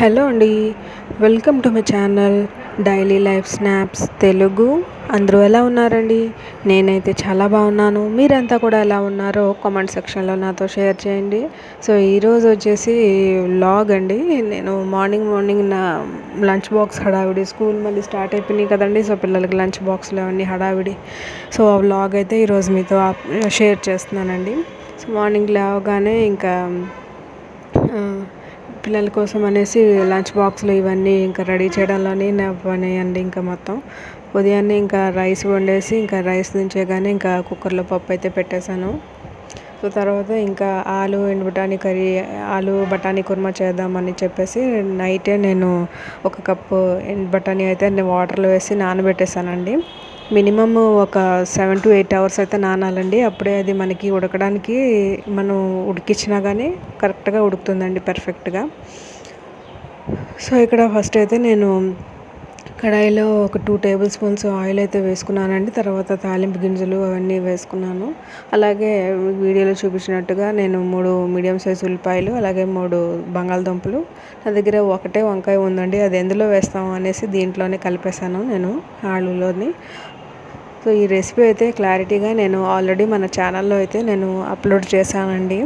Hello అండి. Welcome to my channel daily life snaps Telugu. అందరూ ఎలా ఉన్నారండి? నేనైతే చాలా బాగున్నాను. మీరంతా కూడా ఎలా ఉన్నారో కామెంట్ సెక్షన్లో నాతో షేర్ చేయండి. సో ఈరోజు వచ్చేసి లాగ్ అండి. నేను మార్నింగ్ మార్నింగ్ నా లంచ్ బాక్స్ హడావిడి స్కూల్ మళ్ళీ స్టార్ట్ అయిపోయినాయి కదండి. సో పిల్లలకి లంచ్ బాక్స్లో అవన్నీ హడావిడి. సో ఆ వ్లాగ్ అయితే ఈరోజు మీతో షేర్ చేస్తున్నానండి. సో మార్నింగ్ లేవగానే ఇంకా పిల్లల కోసం అనేసి లంచ్ బాక్స్లు ఇవన్నీ ఇంకా రెడీ చేయడంలోనే నా పని అండి ఇంకా మొత్తం. ఉదయాన్నే ఇంకా రైస్ వండేసి ఇంకా రైస్ నుంచే కానీ ఇంకా కుక్కర్లో పప్పు అయితే పెట్టేశాను. సో తర్వాత ఇంకా ఆలు అండ్ బఠానీ కర్రీ ఆలు బఠానీ కుర్మా చేద్దామని చెప్పేసి నైటే నేను ఒక కప్పు ఎండ్ బఠానీ అయితే నేను వాటర్లో వేసి నానబెట్టేశానండి. మినిమమ్ ఒక సెవెన్ టు ఎయిట్ అవర్స్ అయితే నానాలండి. అప్పుడే అది మనకి ఉడకడానికి మనం ఉడికించినా కానీ కరెక్ట్గా ఉడుకుతుందండి పర్ఫెక్ట్గా. సో ఇక్కడ ఫస్ట్ అయితే నేను కడాయిలో ఒక టూ టేబుల్ స్పూన్స్ ఆయిల్ అయితే వేసుకున్నానండి. తర్వాత తాలింపు గింజలు అవన్నీ వేసుకున్నాను. అలాగే వీడియోలో చూపించినట్టుగా నేను మూడు మీడియం సైజ్ ఉల్లిపాయలు అలాగే మూడు బంగాళదుంపలు. నా దగ్గర ఒకటే వంకాయ ఉందండి. అది ఎందులో వేస్తాము అనేసి దీంట్లోనే కలిపేశాను నేను ఆలులోని. సో ఈ రెసిపీ అయితే క్లారిటీగా నేను ఆల్రెడీ మన ఛానల్లో అయితే నేను అప్లోడ్ చేశానండి.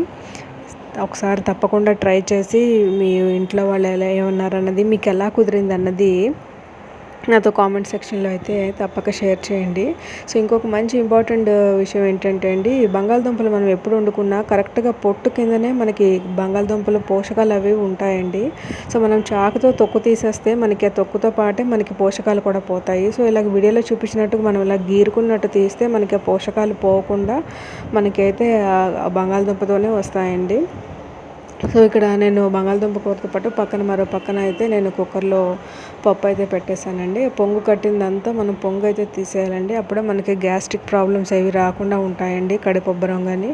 ఒకసారి తప్పకుండా ట్రై చేసి మీ ఇంట్లో వాళ్ళు ఎలా ఏమన్నారన్నది మీకు ఎలా కుదిరింది అన్నది నాతో కామెంట్ సెక్షన్లో అయితే తప్పక షేర్ చేయండి. సో ఇంకొక మంచి ఇంపార్టెంట్ విషయం ఏంటంటే అండి బంగాళదుంపలు మనం ఎప్పుడు వండుకున్నా కరెక్ట్గా పొట్టు కిందనే మనకి బంగాళదుంపలు పోషకాలు అవి ఉంటాయండి. సో మనం చాకుతో తొక్కు తీసేస్తే మనకి ఆ తొక్కుతో పాటే మనకి పోషకాలు కూడా పోతాయి. సో ఇలా వీడియోలో చూపించినట్టుగా మనం ఇలా గీరుకున్నట్టు తీస్తే మనకి ఆ పోషకాలు పోకుండా మనకైతే బంగాళదుంపతోనే వస్తాయండి. సో ఇక్కడ నేను బంగాళదుంప కూరతో పాటు పక్కన మరో పక్కన అయితే నేను కుక్కర్లో పప్పు అయితే పెట్టేశానండి. పొంగు కట్టిందంతా మనం పొంగు అయితే తీసేయాలండి. అప్పుడే మనకి గ్యాస్ట్రిక్ ప్రాబ్లమ్స్ ఏవి రాకుండా ఉంటాయండి కడిపొబ్బరం కానీ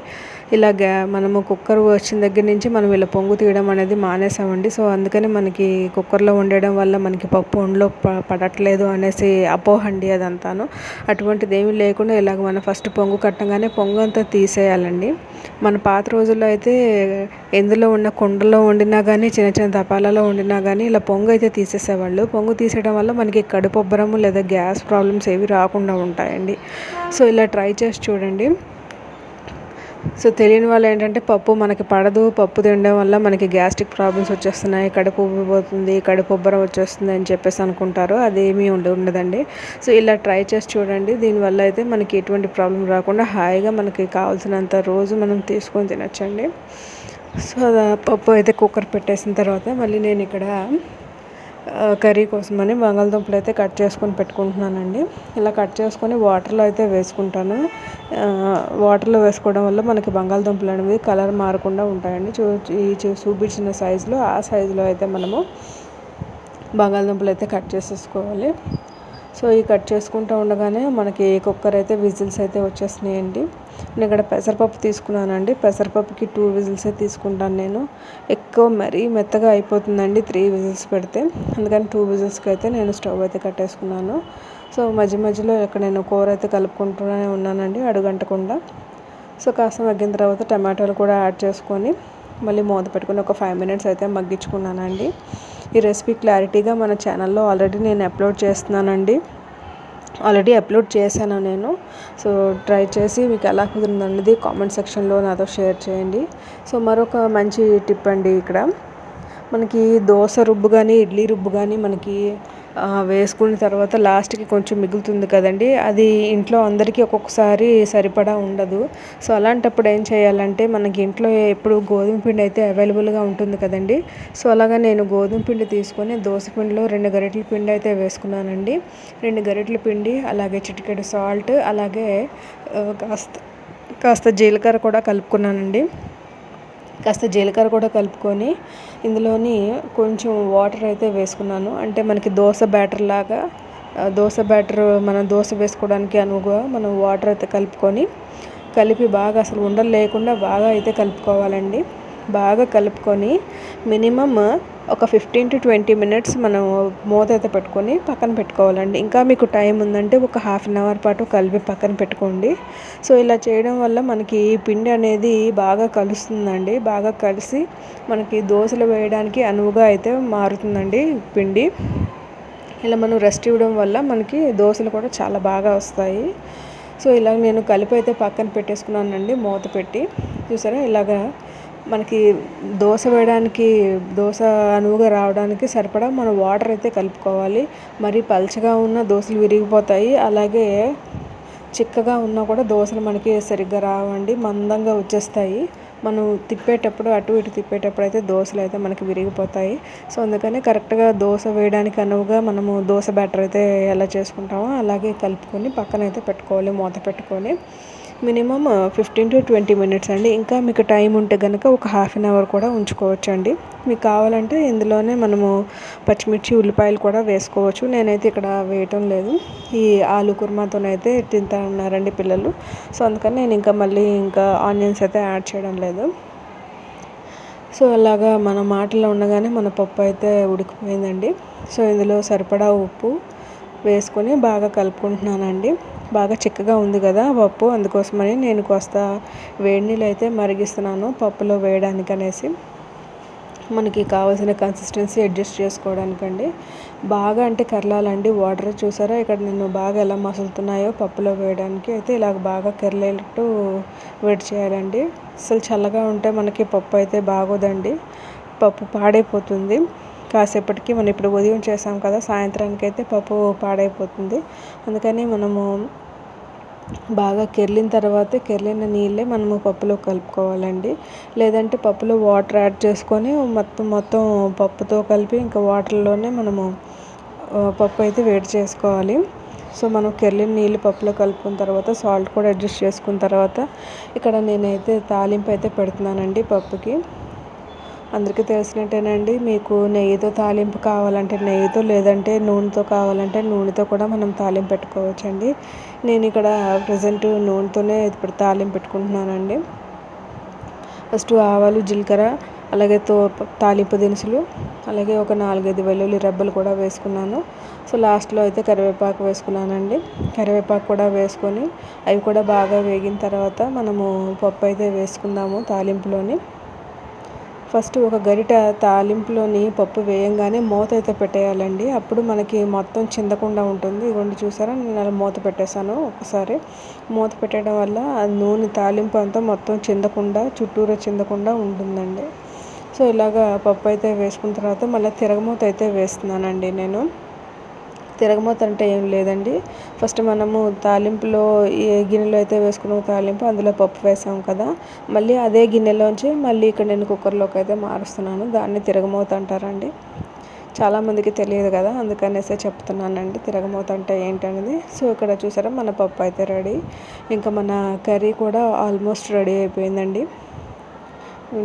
ఇలా గ్యా మనము కుక్కర్ వచ్చిన దగ్గర నుంచి మనం ఇలా పొంగు తీయడం అనేది మానేసామండి. సో అందుకని మనకి కుక్కర్లో వండడం వల్ల మనకి పప్పు ఒంట్లో పడట్లేదు అనేసి అపోహ అండి అదంతాను. అటువంటిది ఏమీ లేకుండా ఇలాగ మనం ఫస్ట్ పొంగు కట్టగానే పొంగు అంతా తీసేయాలండి. మన పాత రోజుల్లో అయితే ఎందులో ఉన్న కుండలో వండినా కానీ చిన్న చిన్న తపాలలో వండినా కానీ ఇలా పొంగు అయితే తీసేసేవాళ్ళు. పొంగు తీసేయడం వల్ల మనకి కడుపొబ్బరము లేదా గ్యాస్ ప్రాబ్లమ్స్ ఏవి రాకుండా ఉంటాయండి. సో ఇలా ట్రై చేసి చూడండి. సో తెలియని వాళ్ళు ఏంటంటే పప్పు మనకి పడదు. పప్పు తినడం వల్ల మనకి గ్యాస్ట్రిక్ ప్రాబ్లమ్స్ వచ్చేస్తున్నాయి. కడుపు ఉబ్బిపోతుంది కడుపు ఉబ్బరం వచ్చేస్తుంది అని చెప్పేసి అనుకుంటారు. అదేమీ ఉండ ఉండదండి. సో ఇలా ట్రై చేసి చూడండి. దీనివల్ల అయితే మనకి ఎటువంటి ప్రాబ్లం రాకుండా హాయిగా మనకి కావాల్సినంత రోజు మనం తీసుకొని తినచ్చండి. సో పప్పు అయితే కుక్కర్ పెట్టేసిన తర్వాత మళ్ళీ నేను ఇక్కడ కర్రీ కోసమని బంగాళదుంపలు అయితే కట్ చేసుకొని పెట్టుకుంటున్నానండి. ఇలా కట్ చేసుకొని వాటర్లో అయితే వేసుకుంటాను. వాటర్లో వేసుకోవడం వల్ల మనకి బంగాళదుంపలు అనేవి కలర్ మారకుండా ఉంటాయండి. చూ ఈ చూపించిన సైజులో ఆ సైజులో అయితే మనము బంగాళదుంపలు అయితే కట్ చేసేసుకోవాలి. సో ఈ కట్ చేసుకుంటూ ఉండగానే మనకి కుక్కర్ అయితే విజిల్స్ అయితే వచ్చేసినాయండి నేను ఇక్కడ పెసరపప్పు తీసుకున్నానండి. పెసరపప్పుకి టూ విజిల్స్ తీసుకుంటాను నేను. ఎక్కువ మరీ మెత్తగా అయిపోతుందండి త్రీ విజిల్స్ పెడితే. అందుకని టూ విజిల్స్కి అయితే నేను స్టవ్ అయితే కట్టేసుకున్నాను. సో మధ్య మధ్యలో ఇక్కడ నేను కూర అయితే కలుపుకుంటూనే ఉన్నానండి అడుగంటకుండా. సో కాస్త మగ్గిన తర్వాత టమాటాలు కూడా యాడ్ చేసుకొని మళ్ళీ మూత పెట్టుకుని ఒక ఫైవ్ మినిట్స్ అయితే మగ్గించుకున్నానండి. ఈ రెసిపీ క్లారిటీగా మన ఛానల్లో ఆల్రెడీ నేను అప్లోడ్ చేస్తున్నానండి. ఆల్రెడీ అప్లోడ్ చేశాను నేను. సో ట్రై చేసి మీకు ఎలా కుదిరిందన్నది కామెంట్ సెక్షన్లో నాతో షేర్ చేయండి. సో మరొక మంచి టిప్ అండి ఇక్కడ. మనకి దోశ రుబ్బు కానీ ఇడ్లీ రుబ్బు కానీ మనకి వేసుకున్న తర్వాత లాస్ట్కి కొంచెం మిగులుతుంది కదండి. అది ఇంట్లో అందరికీ ఒక్కొక్కసారి సరిపడా ఉండదు. సో అలాంటప్పుడు ఏం చేయాలంటే మనకి ఇంట్లో ఎప్పుడు గోధుమ పిండి అయితే అవైలబుల్గా ఉంటుంది కదండి. సో అలాగా నేను గోధుమ పిండి తీసుకొని దోశ పిండిలో రెండు గరిటెల పిండి అయితే వేసుకున్నానండి. రెండు గరిటెల పిండి అలాగే చిటికెడు సాల్ట్ అలాగే కాస్త కాస్త జీలకర్ర కూడా కలుపుకున్నానండి. కాస్త జీలకర్ర కూడా కలుపుకొని ఇందులోని కొంచెం వాటర్ అయితే వేసుకున్నాను. అంటే మనకి దోశ బ్యాటర్ లాగా దోశ బ్యాటర్ మనం దోశ వేసుకోవడానికి అనువుగా మనం వాటర్ అయితే కలుపుకొని కలిపి బాగా అసలు ఉండలు లేకుండా బాగా అయితే కలుపుకోవాలండి. బాగా కలుపుకొని మినిమమ్ ఒక ఫిఫ్టీన్ టు ట్వంటీ మినిట్స్ మనం మూత అయితే పెట్టుకొని పక్కన పెట్టుకోవాలండి. ఇంకా మీకు టైం ఉందంటే ఒక హాఫ్ అన్ అవర్ పాటు కలిపి పక్కన పెట్టుకోండి. సో ఇలా చేయడం వల్ల మనకి పిండి అనేది బాగా కలుస్తుందండి. బాగా కలిసి మనకి దోశలు వేయడానికి అనువుగా అయితే మారుతుందండి పిండి. ఇలా మనం రెస్ట్ ఇవ్వడం వల్ల మనకి దోశలు కూడా చాలా బాగా వస్తాయి. సో ఇలా నేను కలిపి అయితే పక్కన పెట్టేసుకున్నానండి మూత పెట్టి. చూసారా? ఇలాగా మనకి దోశ వేయడానికి దోశ అనువుగా రావడానికి సరిపడా మనం వాటర్ అయితే కలుపుకోవాలి. మరి పల్చగా ఉన్న దోశలు విరిగిపోతాయి. అలాగే చిక్కగా ఉన్నా కూడా దోశలు మనకి సరిగ్గా రావండి. మందంగా వచ్చేస్తాయి. మనం తిప్పేటప్పుడు అటు ఇటు తిప్పేటప్పుడు అయితే దోశలు అయితే మనకి విరిగిపోతాయి. సో అందుకని కరెక్ట్గా దోశ వేయడానికి అనువుగా మనము దోశ బ్యాటర్ అయితే ఎలా చేసుకుంటామో అలాగే కలుపుకొని పక్కన అయితే పెట్టుకోవాలి మూత పెట్టుకొని. Minimum fifteen to twenty minutes అండి. ఇంకా మీకు టైం ఉంటే కనుక ఒక హాఫ్ అన్ అవర్ కూడా ఉంచుకోవచ్చండి. మీకు కావాలంటే ఇందులోనే మనము పచ్చిమిర్చి ఉల్లిపాయలు కూడా వేసుకోవచ్చు. నేనైతే ఇక్కడ వేయటం లేదు. ఈ ఆలు కుర్మాతోనైతే తింటారన్నారండి పిల్లలు. సో అందుకని నేను ఇంకా మళ్ళీ ఇంకా ఆనియన్స్ అయితే యాడ్ చేయడం లేదు. సో అలాగా మన మాటలో ఉండగానే మన పప్పు అయితే ఉడికిపోయిందండి. సో ఇందులో సరిపడా ఉప్పు వేసుకొని బాగా కలుపుకుంటున్నానండి. బాగా చిక్కగా ఉంది కదా పప్పు. అందుకోసమని నేను కాస్త వేడి నీళ్ళు అయితే మరిగిస్తున్నాను పప్పులో వేయడానికి అనేసి. మనకి కావాల్సిన కన్సిస్టెన్సీ అడ్జస్ట్ చేసుకోవడానికండి. బాగా అంటే కర్లాలండి. వాటర్ చూసారా? ఇక్కడ నేను బాగా ఎలా మసులుతున్నాయో పప్పులో వేయడానికి అయితే ఇలాగ బాగా కెరలేటట్టు వేడి చేయాలండి. అసలు చల్లగా ఉంటే మనకి పప్పు అయితే బాగోదండి. పప్పు పాడైపోతుంది. కాసేపటికి మనం ఇప్పుడు ఉదయం చేసాం కదా సాయంత్రానికి అయితే పప్పు పాడైపోతుంది. అందుకని మనము బాగా కెర్లిన తర్వాత కెర్లిన నీళ్ళే మనము పప్పులో కలుపుకోవాలండి. లేదంటే పప్పులో వాటర్ యాడ్ చేసుకొని మొత్తం మొత్తం పప్పుతో కలిపి ఇంకా వాటర్లోనే మనము పప్పు అయితే వేడి చేసుకోవాలి. సో మనం కెర్లిన నీళ్ళు పప్పులో కలుపుకున్న తర్వాత సాల్ట్ కూడా అడ్జస్ట్ చేసుకున్న తర్వాత ఇక్కడ నేనైతే తాలింపు అయితే పెడుతున్నానండి పప్పుకి. అందరికీ తెలిసినట్టేనండి మీకు నెయ్యితో తాలింపు కావాలంటే నెయ్యితో లేదంటే నూనెతో కావాలంటే నూనెతో కూడా మనం తాలింపు పెట్టుకోవచ్చండి. నేను ఇక్కడ ప్రజెంట్ నూనెతోనే ఇప్పుడు తాలింపు పెట్టుకుంటున్నానండి. ఫస్ట్ ఆవాలు జీలకర్ర అలాగే తో తాలింపు దినుసులు అలాగే ఒక నాలుగైదు వెల్లుల్లి రెబ్బలు కూడా వేసుకున్నాను. సో లాస్ట్లో అయితే కరివేపాకు వేసుకున్నానండి. కరివేపాకు కూడా వేసుకొని అవి కూడా బాగా వేగిన తర్వాత మనము పప్పు అయితే వేసుకుందాము తాలింపులోని. ఫస్ట్ ఒక గరిట తాలింపులోని పప్పు వేయంగానే మూత అయితే పెట్టేయాలండి. అప్పుడు మనకి మొత్తం చిందకుండా ఉంటుంది. ఇదిగోండి చూసారా? నేను అలా మూత పెట్టేశాను ఒకసారి. మూత పెట్టడం వల్ల ఆ నూనె తాలింపు అంతా మొత్తం చిందకుండా చుట్టూరా చిందకుండా ఉంటుందండి. సో ఇలాగా పప్పు అయితే వేసుకున్న తర్వాత మళ్ళీ తిరగమూత అయితే వేస్తున్నానండి నేను. తిరగమూత అంటే ఏం లేదండి. ఫస్ట్ మనము తాలింపులో ఏ గిన్నెలో అయితే వేసుకున్నాము తాలింపు అందులో పప్పు వేసాం కదా. మళ్ళీ అదే గిన్నెలోంచి మళ్ళీ ఇక్కడ నేను కుక్కర్లోకి అయితే మారుస్తున్నాను. దాన్ని తిరగమూత అంటారండి చాలామందికి తెలియదు కదా అందుకనేసే చెప్తున్నానండి. తిరగమూత అంటే ఏంటనేది. సో ఇక్కడ చూసారా మన పప్పు అయితే రెడీ. ఇంకా మన కర్రీ కూడా ఆల్మోస్ట్ రెడీ అయిపోయిందండి.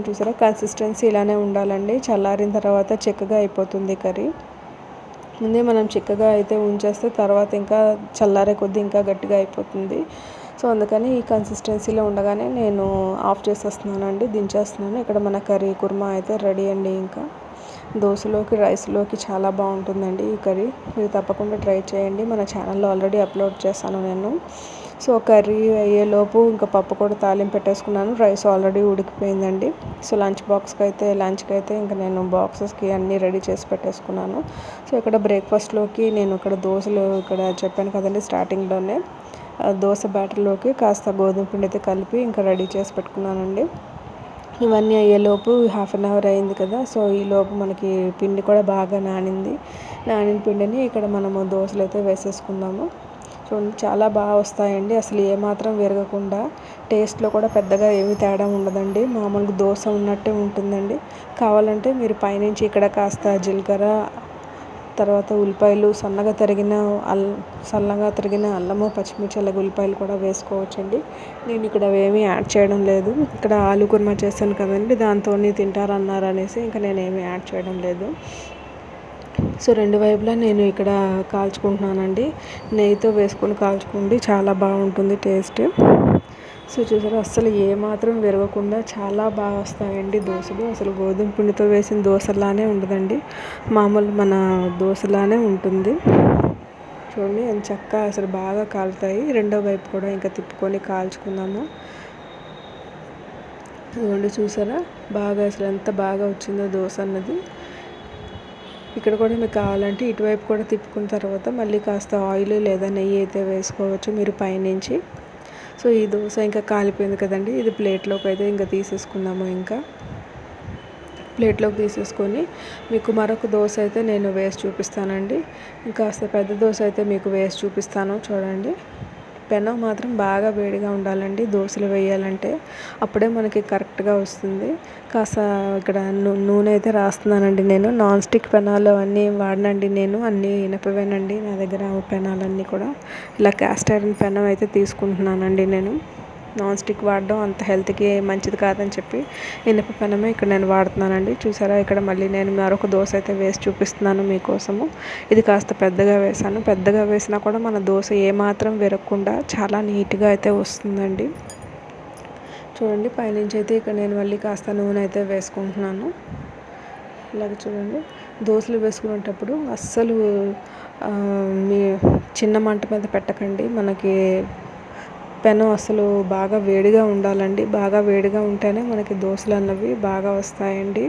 చూసారా కన్సిస్టెన్సీ ఇలానే ఉండాలండి. చల్లారిన తర్వాత చెక్కగా అయిపోతుంది కర్రీ. ముందే మనం చిక్కగా అయితే ఉంచేస్తే తర్వాత ఇంకా చల్లారే కొద్దీ ఇంకా గట్టిగా అయిపోతుంది. సో అందుకని ఈ కన్సిస్టెన్సీలో ఉండగానే నేను ఆఫ్ చేసేస్తున్నానండి దించేస్తున్నాను. ఇక్కడ మన కర్రీ కుర్మా అయితే రెడీ అండి ఇంకా. దోశలోకి రైస్లోకి చాలా బాగుంటుందండి ఈ కర్రీ. మీరు తప్పకుండా ట్రై చేయండి. మన ఛానల్లో ఆల్రెడీ అప్లోడ్ చేశాను నేను. సో కర్రీ అయ్యేలోపు ఇంకా పప్పు కూడా తాలింపు పెట్టేసుకున్నాను. రైస్ ఆల్రెడీ ఉడికిపోయిందండి. సో లంచ్ బాక్స్కి అయితే లంచ్కి అయితే ఇంకా నేను బాక్సెస్కి అన్నీ రెడీ చేసి పెట్టేసుకున్నాను. సో ఇక్కడ బ్రేక్ఫాస్ట్లోకి నేను ఇక్కడ దోశలు ఇక్కడ చెప్పాను కదండి స్టార్టింగ్లోనే. దోశ బ్యాటర్లోకి కాస్త గోధుమ పిండి అయితే కలిపి ఇంకా రెడీ చేసి పెట్టుకున్నానండి. ఇవన్నీ అయ్యేలోపు హాఫ్ అన్ అవర్ అయింది కదా సో ఈ లోపు మనకి పిండి కూడా బాగా నానింది. నానిన పిండిని ఇక్కడ మనము దోశలు అయితే వేసేసుకుందాము. చూడండి చాలా బాగా వస్తాయండి. అసలు ఏమాత్రం విరగకుండా టేస్ట్లో కూడా పెద్దగా ఏమి తేడా ఉండదండి. మామూలుగా దోశ ఉన్నట్టే ఉంటుందండి. కావాలంటే మీరు పైనుంచి ఇక్కడ కాస్త జీలకర్ర తర్వాత ఉల్లిపాయలు సన్నగా తరిగిన అల్ సన్నగా తరిగిన అల్లము పచ్చిమిర్చి అలాగే ఉల్లిపాయలు కూడా వేసుకోవచ్చండి. నేను ఇక్కడ అవేమీ యాడ్ చేయడం లేదు. ఇక్కడ ఆలు కుర్మా చేశాను కదండి దాంతో తింటారన్నారు అనేసి ఇంకా నేనేమి యాడ్ చేయడం లేదు. సో రెండు వైపులా నేను ఇక్కడ కాల్చుకుంటున్నానండి. నెయ్యితో వేసుకొని కాల్చుకోండి చాలా బాగుంటుంది టేస్ట్. సో చూసారా అసలు ఏమాత్రం విరగకుండా చాలా బాగా వస్తాయండి దోశలు. అసలు గోధుమ పిండితో వేసిన దోశలానే ఉండదండి. మామూలు మన దోశలానే ఉంటుంది. చూడండి ఎంత చక్కగా అసలు బాగా కాలుతాయి. రెండో వైపు కూడా ఇంకా తిప్పుకొని కాల్చుకుందాము. ఇదిగోండి చూసారా బాగా అసలు ఎంత బాగా వచ్చిందో దోశ అన్నది. ఇక్కడ కూడా మీకు కావాలంటే ఇటువైపు కూడా తిప్పుకున్న తర్వాత మళ్ళీ కాస్త ఆయిల్ లేదా నెయ్యి అయితే వేసుకోవచ్చు మీరు పైనుంచి. సో ఈ దోశ ఇంకా కాలిపోయింది కదండి. ఇది ప్లేట్లోకి అయితే ఇంకా తీసేసుకుందాము ఇంకా. ప్లేట్లోకి తీసేసుకొని మీకు మరొక దోశ అయితే నేను వేసి చూపిస్తానండి. ఇంకా కాస్త పెద్ద దోశ అయితే మీకు వేసి చూపిస్తాను చూడండి. పెనం మాత్రం బాగా వేడిగా ఉండాలండి. దోశలు వేయాలంటే అప్పుడే మనకి కరెక్ట్గా వస్తుంది. కాస్త ఇక్కడ నూనె అయితే రాస్తున్నానండి నేను. నాన్ స్టిక్ పెనాలు అన్నీ వాడినండి నేను. అన్నీ ఇనపవేనండి నా దగ్గర పెనాలన్నీ కూడా. ఇలా క్యాస్ట్ ఐరన్ పెనం అయితే తీసుకుంటున్నానండి నేను. నాన్ స్టిక్ వాడడం అంత హెల్త్కి మంచిది కాదని చెప్పి ఇనుప పెనమే ఇక్కడ నేను వాడుతున్నానండి. చూసారా? ఇక్కడ మళ్ళీ నేను మరొక దోశ అయితే వేసి చూపిస్తున్నాను మీకోసము. ఇది కాస్త పెద్దగా వేసాను పెద్దగా వేసినా కూడా మన దోశ ఏమాత్రం విరగకుండా చాలా నీట్గా అయితే వస్తుందండి. చూడండి పైనుంచి అయితే ఇక్కడ నేను మళ్ళీ కాస్త నూనె అయితే వేసుకుంటున్నాను. ఇలాగ చూడండి దోశలు వేసుకునేటప్పుడు అస్సలు మీ చిన్న మంట మీద పెట్టకండి. మనకి పెనం అసలు బాగా వేడిగా ఉండాలండి. బాగా వేడిగా ఉంటేనే మనకి దోశలు అన్నవి బాగా వస్తాయండి.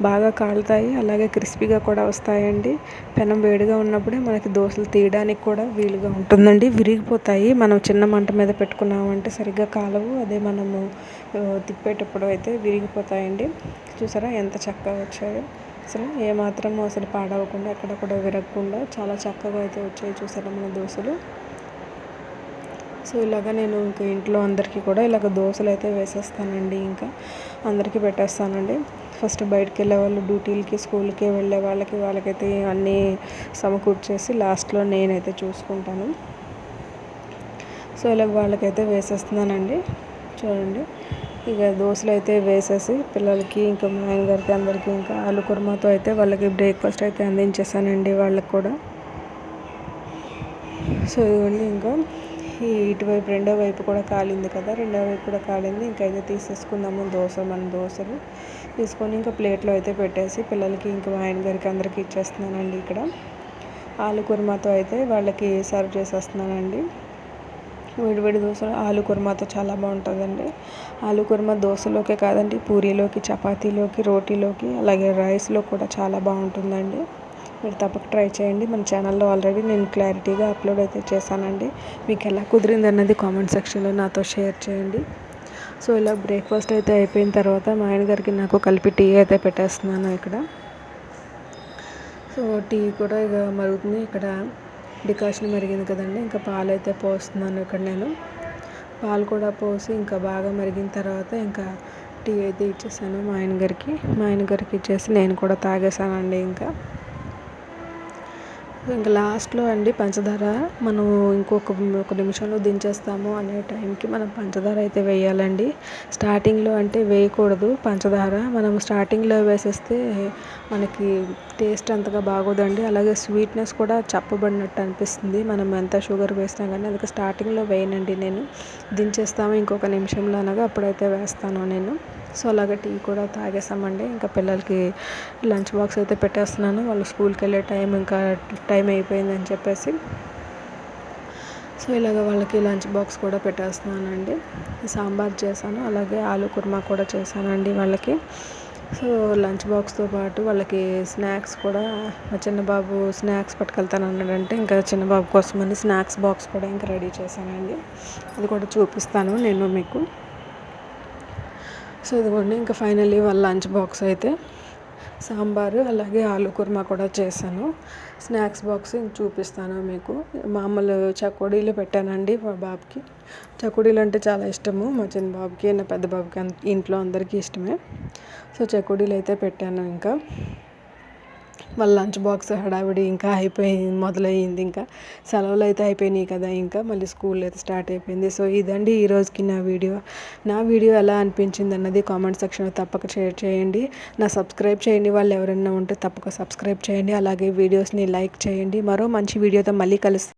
బాగా కాలుతాయి అలాగే క్రిస్పీగా కూడా వస్తాయండి. పెనం వేడిగా ఉన్నప్పుడే మనకి దోశలు తీయడానికి కూడా వీలుగా ఉంటుందండి. విరిగిపోతాయి. మనం చిన్న మంట మీద పెట్టుకున్నామంటే సరిగ్గా కాలవు. అదే మనము తిప్పేటప్పుడు అయితే విరిగిపోతాయండి. చూసారా ఎంత చక్కగా వచ్చాయో. అసలు ఏమాత్రం అసలు పాడవకుండా ఎక్కడ కూడా విరగకుండా చాలా చక్కగా అయితే వచ్చాయి చూసారా మన దోశలు. సో ఇలాగ నేను ఇంకా ఇంట్లో అందరికీ కూడా ఇలాగ దోశలు అయితే వేసేస్తానండి ఇంకా అందరికీ పెట్టేస్తానండి. ఫస్ట్ బయటకు వెళ్ళే వాళ్ళు డ్యూటీలకి స్కూల్కి వెళ్ళే వాళ్ళకి వాళ్ళకైతే అన్నీ సమకూర్చేసి లాస్ట్లో నేనైతే చూసుకుంటాను. సో ఇలాగ వాళ్ళకైతే వేసేస్తున్నానండి. చూడండి. ఇక దోశలు అయితే వేసేసి పిల్లలకి ఇంకా మా ఆయన గారికి అందరికీ ఇంకా ఆలు కుర్మాతో అయితే వాళ్ళకి బ్రేక్ఫాస్ట్ అయితే అందించేసానండి వాళ్ళకి కూడా. సో ఇదిగోండి ఇంకా మనకి ఇటువైపు రెండో వైపు కూడా కాలింది కదా రెండో వైపు కూడా కాలింది. ఇంకా అయితే తీసేసుకుందాము దోశ మన దోశలు తీసుకొని ఇంకా ప్లేట్లో అయితే పెట్టేసి పిల్లలకి ఇంకా మా ఆయన గారికి అందరికీ ఇచ్చేస్తున్నానండి ఇక్కడ. ఆలు కుర్మాతో అయితే వాళ్ళకి సర్వ్ చేసేస్తున్నానండి. వేడివేడి దోశలు ఆలు కుర్మాతో చాలా బాగుంటుందండి. ఆలు కుర్మా దోశలోకే కాదండి పూరీలోకి చపాతీలోకి రోటీలోకి అలాగే రైస్లో కూడా చాలా బాగుంటుందండి. మీరు తప్పక ట్రై చేయండి. మన ఛానల్లో ఆల్రెడీ నేను క్లారిటీగా అప్లోడ్ అయితే చేశానండి. మీకు ఎలా కుదిరింది అన్నది కామెంట్ సెక్షన్లో నాతో షేర్ చేయండి. సో ఇలా బ్రేక్ఫాస్ట్ అయితే అయిపోయిన తర్వాత మా ఆయన గారికి నాకు కలిపి టీ అయితే పెట్టేస్తున్నాను ఇక్కడ. సో టీ కూడా ఇక మరుగుతుంది. ఇక్కడ డికాషన్ మరిగింది కదండి. ఇంకా పాలు అయితే పోస్తున్నాను ఇక్కడ నేను. పాలు కూడా పోసి ఇంకా బాగా మరిగిన తర్వాత ఇంకా టీ అయితే ఇచ్చేసాను మా ఆయన గారికి. మా ఆయన గారికి ఇచ్చేసి నేను కూడా తాగేసానండి ఇంకా. ఇంకా లాస్ట్లో అండి పంచదార. మనం ఇంకొక ఒక నిమిషంలో దించేస్తాము అనే టైంకి మనం పంచదార అయితే వేయాలండి. స్టార్టింగ్లో అంటే వేయకూడదు పంచదార. మనం స్టార్టింగ్లో వేసేస్తే మనకి టేస్ట్ అంతగా బాగోదండి. అలాగే స్వీట్నెస్ కూడా చెప్పబడినట్టు అనిపిస్తుంది. మనం ఎంత షుగర్ వేసినా కానీ అందుకే స్టార్టింగ్లో వేయనండి నేను. దించేస్తాము ఇంకొక నిమిషంలో అనగా అప్పుడైతే వేస్తాను నేను. సో అలాగే టీ కూడా తాగేసామండి. ఇంకా పిల్లలకి లంచ్ బాక్స్ అయితే పెట్టేస్తున్నాను. వాళ్ళు స్కూల్కి వెళ్ళే టైం ఇంకా టైం అయిపోయిందని చెప్పేసి. సో ఇలాగ వాళ్ళకి లంచ్ బాక్స్ కూడా పెట్టేస్తున్నానండి. సాంబార్ చేశాను. అలాగే ఆలు కుర్మా కూడా చేశానండి వాళ్ళకి. సో లంచ్ బాక్స్తో పాటు వాళ్ళకి స్నాక్స్ కూడా మా చిన్నబాబు స్నాక్స్ పట్టుకెళ్తాను అన్నాడంటే ఇంకా చిన్నబాబు కోసమని స్నాక్స్ బాక్స్ కూడా ఇంకా రెడీ చేశానండి. అది కూడా చూపిస్తాను నేను మీకు. సో ఇదిగోండి ఇంకా ఫైనల్లీ వాళ్ళ లంచ్ బాక్స్ అయితే సాంబారు అలాగే ఆలు కుర్మా కూడా చేశాను. స్నాక్స్ బాక్స్ చూపిస్తాను మీకు. మామూలు చకోడీలు పెట్టానండి మా బాబుకి. చకోడీలు అంటే చాలా ఇష్టము. మా చిన్న బాబుకి నా పెద్ద బాబుకి ఇంట్లో అందరికీ ఇష్టమే. సో చకోడీలు అయితే పెట్టాను ఇంకా. వాళ్ళ లంచ్ బాక్స్ హడావిడి ఇంకా అయిపోయింది మొదలయ్యింది ఇంకా. సెలవులు అయితే అయిపోయినాయి కదా ఇంకా మళ్ళీ స్కూల్ అయితే స్టార్ట్ అయిపోయింది. సో ఇదండి ఈ రోజుకి నా వీడియో. నా వీడియో ఎలా అనిపించింది అన్నది కామెంట్ సెక్షన్లో తప్పక షేర్ చేయండి. నా సబ్స్క్రైబ్ చేయండి వాళ్ళు ఎవరైనా ఉంటే తప్పక సబ్స్క్రైబ్ చేయండి. అలాగే వీడియోస్ని లైక్ చేయండి. మరో మంచి వీడియోతో మళ్ళీ కలుస్తాను